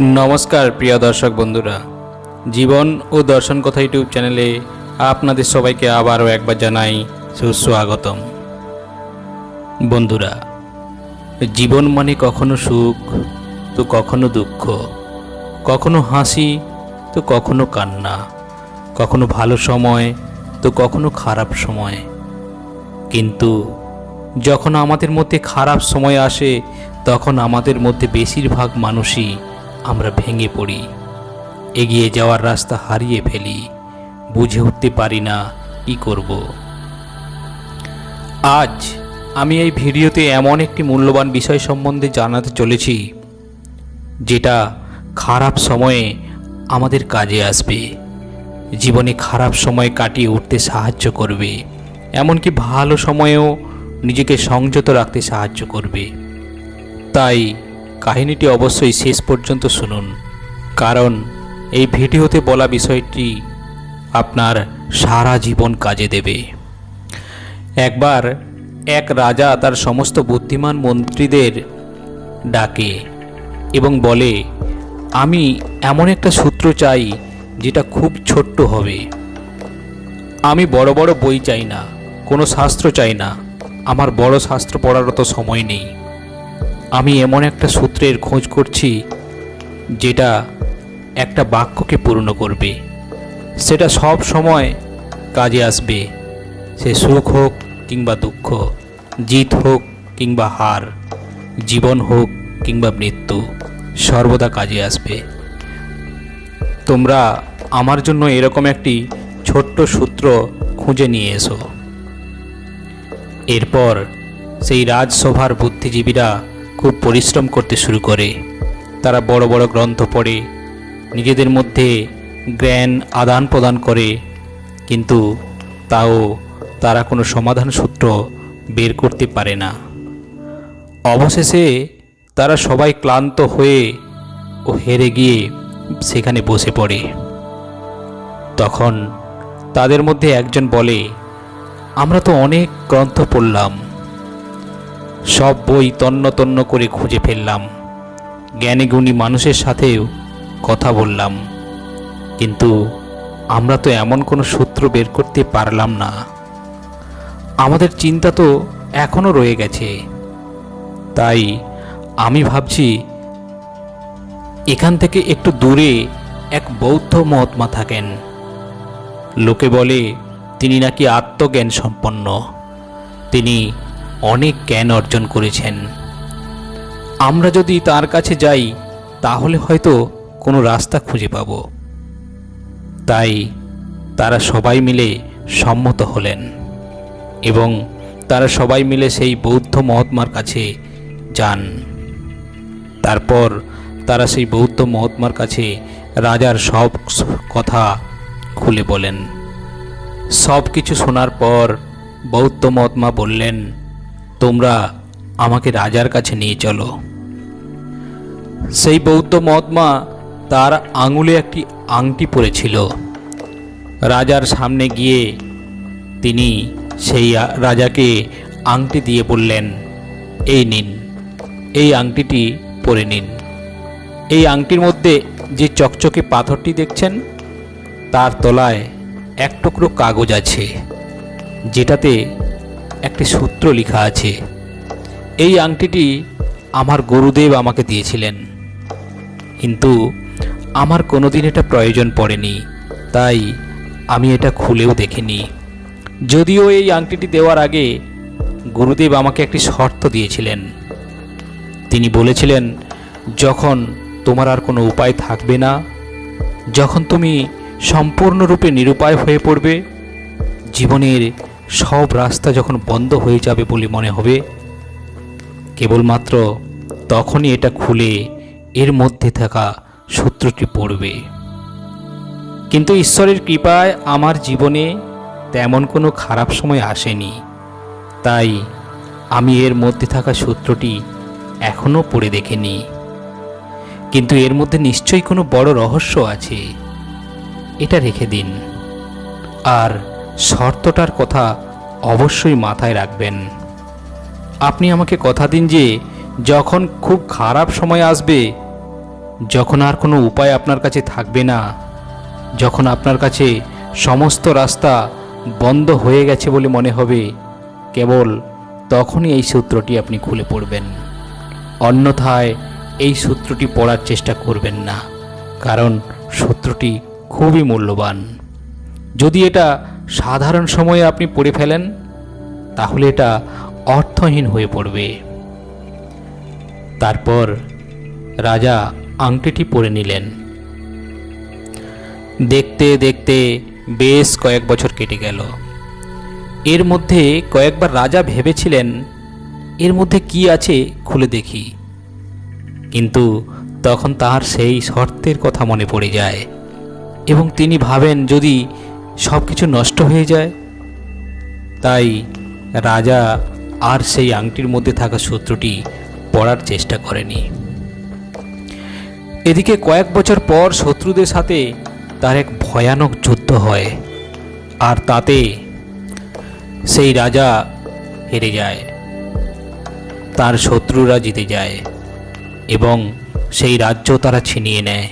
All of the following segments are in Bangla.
নমস্কার, প্রিয় দর্শক বন্ধুরা। জীবন ও দর্শন কথা ইউটিউব চ্যানেলে আপনাদের সবাইকে আবারও একবার জানাই সুস্বাগতম। বন্ধুরা, জীবন মানে কখনো সুখ, তো কখনো দুঃখ, কখনো হাসি, তো কখনো কান্না, কখনো ভালো সময়, তো কখনো খারাপ সময়। কিন্তু যখন আমাদের মধ্যে খারাপ সময় আসে, তখন আমাদের মধ্যে বেশিরভাগ মানুষই আমরা ভেঙে পড়ি। এগিয়ে যাওয়ার রাস্তা হারিয়ে ফেলি। বুঝে উঠতে পারি না কি করব। আজ আমি এই ভিডিওতে এমন একটি মূল্যবান বিষয় সম্বন্ধে জানাতে চলেছি, যেটা খারাপ সময়ে আমাদের কাজে আসবে। জীবনে খারাপ সময় কাটিয়ে উঠতে সাহায্য করবে, এমনকি ভালো সময়েও নিজেকে সংযত রাখতে সাহায্য করবে। তাই কাহিনীটি অবশ্যই শেষ পর্যন্ত শুনুন, কারণ এই ভিডিওতে বলা বিষয়টি আপনার সারা জীবন কাজে দেবে। একবার এক রাজা তার সমস্ত বুদ্ধিমান মন্ত্রীদের ডাকে এবং বলে, আমি এমন একটা সূত্র চাই যেটা খুব ছোট্ট হবে। আমি বড় বড় বই চাই না, কোনো শাস্ত্র চাই না, আমার বড় শাস্ত্র পড়ারও তো সময় নেই। আমি এমন একটা সূত্রের খোঁজ করছি, যেটা একটা বাক্যকে পূর্ণ করবে। সেটা সব সময় কাজে আসবে। সে সুখ হোক কিংবা দুঃখ, জিত হোক কিংবা হার, জীবন হোক কিংবা মৃত্যু, সর্বদা কাজে আসবে। তোমরা আমার জন্য এরকম একটি ছোট্ট সূত্র খুঁজে নিয়ে এসো। এরপর সেই রাজসভার বুদ্ধিজীবীরা খুব পরিশ্রম করতে শুরু করে। তারা বড় বড় গ্রন্থ পড়ে, নিজেদের মধ্যে জ্ঞান আদান প্রদান করে, কিন্তু তাও তারা কোনো সমাধান সূত্র বের করতে পারে না। অবশেষে তারা সবাই ক্লান্ত হয়ে ও হেরে গিয়ে সেখানে বসে পড়ে। তখন তাদের মধ্যে একজন বলে, আমরা তো অনেক গ্রন্থ পড়লাম। সব বই তন্ন তন্ন করে খুঁজে ফেললাম। জ্ঞানী গুণী মানুষের সাথেও কথা বললাম। কিন্তু আমরা তো এমন কোনো সূত্র বের করতে পারলাম না। আমাদের চিন্তা তো এখনও রয়ে গেছে। তাই আমি ভাবছি, এখান থেকে একটু দূরে এক বৌদ্ধ মহাত্মা থাকেন। লোকে বলে, তিনি নাকি আত্মজ্ঞান সম্পন্ন তিনি অনেক জ্ঞান অর্জন করেছেন। আমরা যদি তার কাছে যাই, তাহলে হয়তো কোনো রাস্তা খুঁজে পাব। তাই তারা সবাই মিলে সম্মত হলেন এবং তারা সবাই মিলে সেই বৌদ্ধ মহাত্মার কাছে যান। তারপর তারা সেই বৌদ্ধ মহাত্মার কাছে রাজার সব কথা খুলে বলেন। সব কিছু শোনার পর বৌদ্ধ মহাত্মা বললেন তোমরা আমাকে রাজার কাছে নিয়ে চলো। সেই বৌদ্ধ মহাত্মা তার আঙুলে একটি আংটি পরেছিল। রাজার সামনে গিয়ে তিনি সেই রাজাকে আংটি দিয়ে বললেন, এই নিন, এই আংটিটি পরে নিন। এই আংটির মধ্যে যে চকচকে পাথরটি দেখছেন, তার তলায় এক টুকরো কাগজ আছে, যেটাতে একটি সূত্র লেখা আছে। এই আংটিটি আমার গুরুদেব আমাকে দিয়েছিলেন। কিন্তু আমার কোনোদিন এটা প্রয়োজন পড়েনি, তাই আমি এটা খুলেও দেখিনি। যদিও এই আংটিটি দেওয়ার আগে গুরুদেব আমাকে একটি শর্ত দিয়েছিলেন। তিনি বলেছিলেন, যখন তোমার আর কোনো উপায় থাকবে না, যখন তুমি সম্পূর্ণরূপে নিরুপায় হয়ে পড়বে, জীবনের সব রাস্তা যখন বন্ধ হয়ে যাবে বলে মনে হবে, কেবলমাত্র তখনই এটা খুলে এর মধ্যে থাকা সূত্রটি পড়বে। কিন্তু ঈশ্বরের কৃপায় আমার জীবনে তেমন কোনো খারাপ সময় আসেনি, তাই আমি এর মধ্যে থাকা সূত্রটি এখনও পড়ে দেখিনি। কিন্তু এর মধ্যে নিশ্চয়ই কোনো বড় রহস্য আছে, এটা রেখে দিন। আর শর্তটার কথা অবশ্যই মাথায় রাখবেন। আপনি আমাকে কথা দিন যে, যখন খুব খারাপ সময় আসবে, যখন আর কোনো উপায় আপনার কাছে থাকবে না, যখন আপনার কাছে সমস্ত রাস্তা বন্ধ হয়ে গেছে বলে মনে হবে, কেবল তখনই এই সূত্রটি আপনি খুলে পড়বেন। অন্যথায় এই সূত্রটি পড়ার চেষ্টা করবেন না, কারণ সূত্রটি খুবই মূল্যবান। যদি এটা সাধারণ সময়ে আপনি পড়ে ফেলেন, তাহলে এটা অর্থহীন হয়ে পড়বে। তারপর রাজা আংটিটি পরে নিলেন। দেখতে দেখতে বেশ কয়েক বছর কেটে গেল। এর মধ্যে কয়েকবার রাজা ভেবেছিলেন, এর মধ্যে কি আছে খুলে দেখি। কিন্তু তখন তার সেই শর্তের কথা মনে পড়ে যায়। এবং তিনি ভাবেন, যদি সব কিছু নষ্ট হয়ে যায়। তাই রাজা আর সেই আংটির মধ্যে থাকা সূত্রটি পড়ার চেষ্টা করেনি। এদিকে কয়েক বছর পর শত্রুদের সাথে তার এক ভয়ানক যুদ্ধ হয় আর তাতে সেই রাজা হেরে যায়। তার শত্রুরা জিতে যায় এবং সেই রাজ্য তারা ছিনিয়ে নেয়।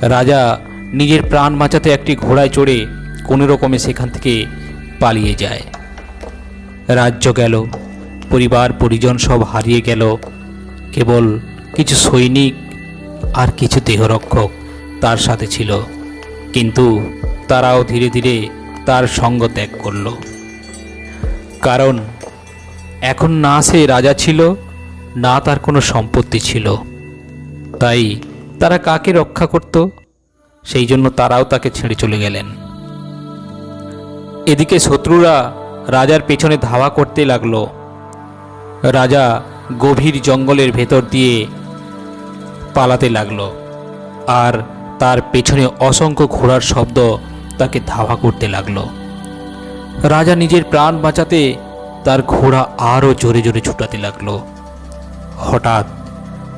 রাজা নিজের প্রাণ বাঁচাতে একটি ঘোড়ায় চড়ে কোনো রকমে সেখান থেকে পালিয়ে যায়। রাজ্য গেল, পরিবার, পরিজন সব হারিয়ে গেল। কেবল কিছু সৈনিক আর কিছু দেহরক্ষক তার সাথে ছিল। কিন্তু তারাও ধীরে ধীরে তার সঙ্গ ত্যাগ করল। কারণ এখন না সে রাজা ছিল, না তার কোনো সম্পত্তি ছিল। তাই তারা কাকে রক্ষা করত? সেই জন্য তারাও তাকে ছেড়ে চলে গেলেন। এদিকে শত্রুরা রাজার পেছনে ধাওয়া করতে লাগল। রাজা গভীর জঙ্গলের ভেতর দিয়ে পালাতে লাগল আর তার পেছনে অসংখ্য ঘোড়ার শব্দ তাকে ধাওয়া করতে লাগল। রাজা নিজের প্রাণ বাঁচাতে তার ঘোড়া আরও জোরে জোরে ছুটাতে লাগল। হঠাৎ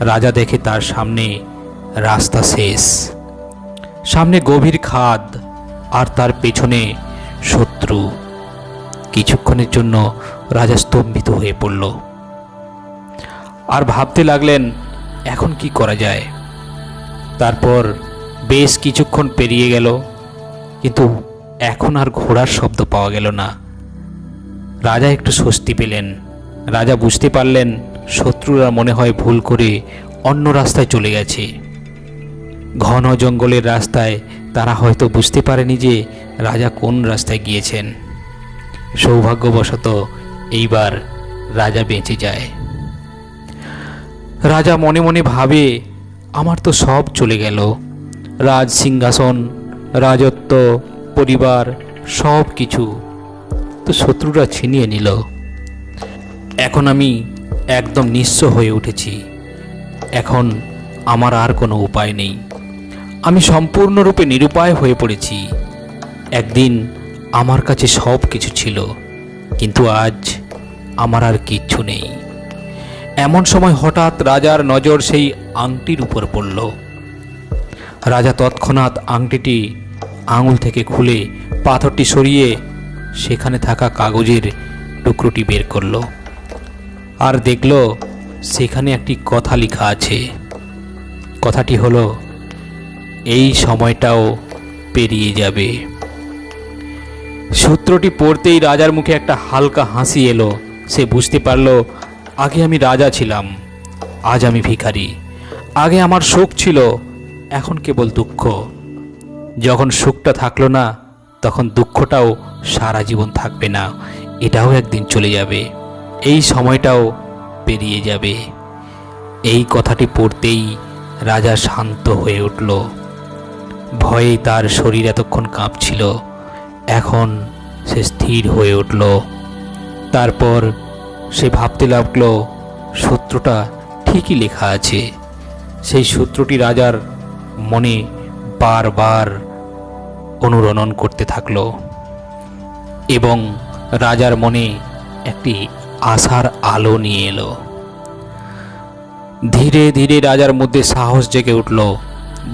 রাজা দেখে তার সামনে রাস্তা শেষ। সামনে গভীর খাদ আর তার পেছনে শত্রু। কিছুক্ষণের জন্য রাজা স্তম্ভিত হয়ে পড়ল। আর ভাবতে লাগলেন, এখন কি করা যায়? তারপর বেশ কিছুক্ষণ পেরিয়ে গেল, কিন্তু এখন আর ঘোড়ার শব্দ পাওয়া গেল না। রাজা একটু স্বস্তি পেলেন। রাজা বুঝতে পারলেন, শত্রুরা মনে হয় ভুল করে অন্য রাস্তায় চলে গেছে। ঘন জঙ্গলের রাস্তায় তারা হয়তো বুঝতে পারেনি যে রাজা কোন রাস্তায় গিয়েছেন। সৌভাগ্যবশত এইবার রাজা বেঁচে যায়। রাজা মনে মনে ভাবে, আমার তো সব চলে গেল। রাজ সিংহাসন, রাজত্ব, পরিবার, সব কিছু তো শত্রুরা ছিনিয়ে নিল। এখন আমি একদম নিঃস্ব হয়ে উঠেছি। এখন আমার আর কোনো উপায় নেই। আমি সম্পূর্ণরূপে নিরুপায় হয়ে পড়েছি। একদিন আমার কাছে সব কিছু ছিল, কিন্তু আজ আমার আর কিচ্ছু নেই। এমন সময় হঠাৎ রাজার নজর সেই আংটির উপর পড়ল। রাজা তৎক্ষণাৎ আংটিটি আঙুল থেকে খুলে পাথরটি সরিয়ে সেখানে থাকা কাগজের টুকরোটি বের করল আর দেখল সেখানে একটি কথা লেখা আছে। কথাটি হলো এই সময়টাও পেরিয়ে যাবে। সূত্রটি পড়তেই রাজার মুখে একটা হালকা হাসি এলো। সে বুঝতে পারল, আগে আমি রাজা ছিলাম, আজ আমি ভিখারি। আগে আমার সুখ ছিল, এখন কেবল দুঃখ। যখন সুখটা থাকল না, তখন দুঃখটাও সারা জীবন থাকবে না, এটাও একদিন চলে যাবে। এই সময়টাও পেরিয়ে যাবে। এই কথাটি পড়তেই রাজা শান্ত হয়ে উঠল। ভয়ে তার শরীর এতক্ষণ কাঁপছিল। এখন সে স্থির হয়ে উঠল। তারপর সে ভাবতে লাগল, সূত্রটা ঠিকই লেখা আছে। সেই সূত্রটি রাজার মনে বারবার অনুরণন করতে থাকল এবং রাজার মনে একটি আশার আলো নিয়ে এলো। ধীরে ধীরে রাজার মধ্যে সাহস জেগে উঠল।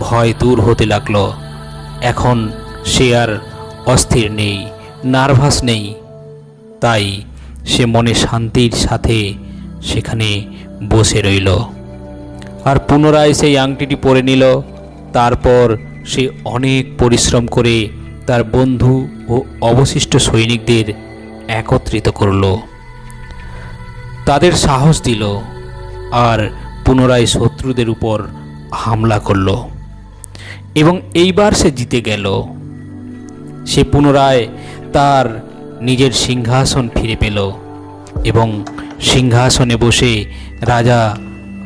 ভয় দূর হতে লাগল। এখন সে আর অস্থির নেই, নার্ভাস নেই। তাই সে মনে শান্তির সাথে সেখানে বসে রইল। আর পুনরায় সেই আংটিটি পরে নিল। তারপর সে অনেক পরিশ্রম করে তার বন্ধু ও অবশিষ্ট সৈনিকদের একত্রিত করল। তাদের সাহস দিল আর পুনরায় শত্রুদের উপর হামলা করল। এবং এইবার সে জিতে গেল। সে পুনরায় তার নিজের সিংহাসন ফিরে পেল এবং সিংহাসনে বসে রাজা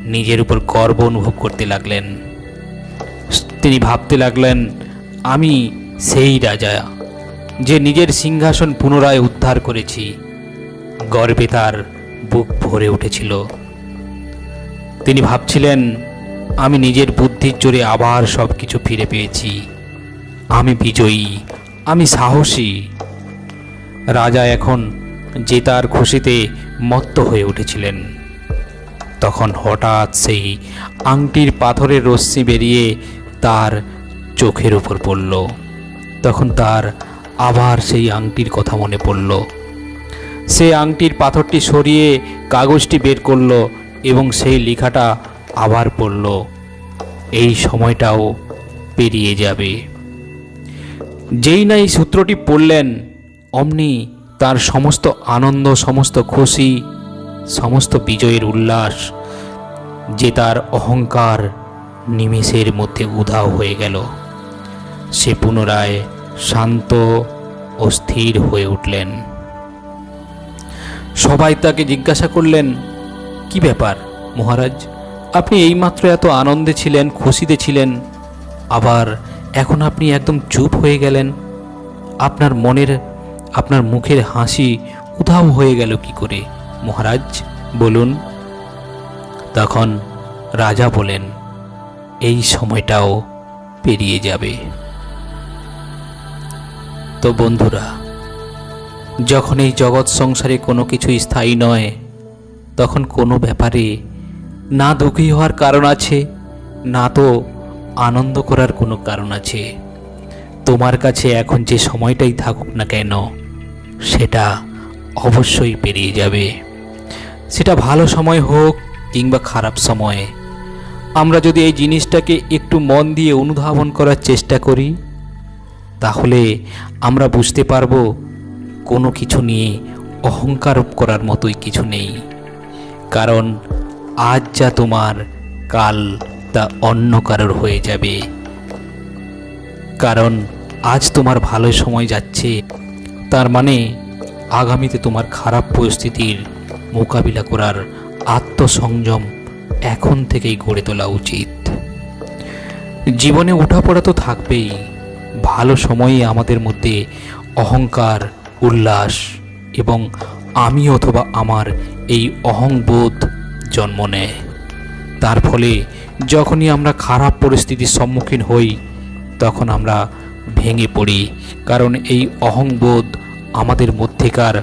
নিজের উপর গর্ব অনুভব করতে লাগলেন। তিনি ভাবতে লাগলেন, আমি সেই রাজা যে নিজের সিংহাসন পুনরায় উদ্ধার করেছি। গর্বে তার বুক ভরে উঠেছিল। তিনি ভাবছিলেন আমি নিজের বুদ্ধির জোরে আবার সব কিছু ফিরে পেয়েছি। আমি বিজয়ী, আমি সাহসী। রাজা এখন জেতার খুশিতে মত্ত হয়ে উঠেছিলেন। তখন হঠাৎ সেই আংটির পাথরের রশ্মি বেরিয়ে তার চোখের উপর পড়ল। তখন তার আবার সেই আংটির কথা মনে পড়ল। সে আংটির পাথরটি সরিয়ে কাগজটি বের করল এবং সেই লেখাটা আবার পড়ল এই সময়টাও পেরিয়ে যাবে। যেই না এই সূত্রটি পড়লেন, অমনি তার সমস্ত আনন্দ, সমস্ত খুশি, সমস্ত বিজয়ের উল্লাস, যে তার অহংকার নিমেষের মধ্যে উধাও হয়ে গেল। সে পুনরায় শান্ত ও স্থির হয়ে উঠলেন। সবাই তাকে জিজ্ঞাসা করলেন, কি ব্যাপার মহারাজ? আপনি এইমাত্র এত আনন্দে ছিলেন, খুশিতে ছিলেন, আবার এখন আপনি একদম চুপ হয়ে গেলেন। আপনার মনের, আপনার মুখের হাসি উধাও হয়ে গেল কি করে? মহারাজ, বলুন। তখন রাজা বলেন, এই সময়টাও পেরিয়ে যাবে। তো বন্ধুরা, যখন এই জগৎ সংসারে কোনো কিছু স্থায়ী নয়, তখন কোনো ব্যাপারে না দুঃখী হওয়ার কারণ আছে, না তো আনন্দ করার কোনো কারণ আছে। তোমার কাছে এখন যে সময়টাই থাকুক না কেন, সেটা অবশ্যই পেরিয়ে যাবে। সেটা ভালো সময় হোক কিংবা খারাপ সময়ে। আমরা যদি এই জিনিসটাকে একটু মন দিয়ে অনুধাবন করার চেষ্টা করি, তাহলে আমরা বুঝতে পারব কোনো কিছু নিয়ে অহংকার করার মতোই কিছু নেই। কারণ আজ যা তোমার, কাল তা অন্য কারোর হয়ে যাবে। কারণ আজ তোমার ভালো সময় যাচ্ছে। তার মানে আগামীতে তোমার খারাপ পরিস্থিতির মোকাবিলা করার আত্মসংযম এখন থেকেই গড়ে তোলা উচিত। জীবনে ওঠাপড়া তো থাকবেই। ভালো সময়ে আমাদের মধ্যে অহংকার, উল্লাস এবং আমি অথবা আমার এই অহংবোধ জন্ম নেয়। তার ফলে যখনই আমরা খারাপ পরিস্থিতির সম্মুখীন হই, তখন আমরা ভেঙে পড়ি। কারণ এই অহংবোধ আমাদের মধ্যেকার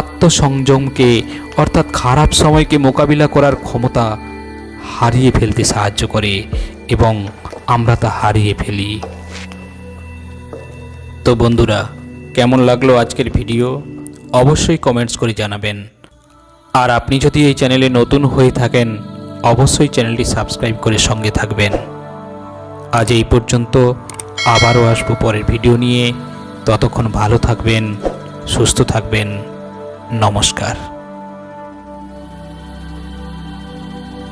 আত্মসংযমকে, অর্থাৎ খারাপ সময়কে মোকাবিলা করার ক্ষমতা হারিয়ে ফেলতে সাহায্য করে এবং আমরা তা হারিয়ে ফেলি। তো বন্ধুরা, কেমন লাগল আজকের ভিডিও? অবশ্যই কমেন্টস করে জানাবেন। আর আপনি যদি এই চ্যানেলে নতুন হয়ে থাকেন, অবশ্যই চ্যানেলটি সাবস্ক্রাইব করে সঙ্গে থাকবেন। আজ এই পর্যন্ত, আবারও আসব পরের ভিডিও নিয়ে। ততক্ষণ ভালো থাকবেন, সুস্থ থাকবেন। নমস্কার।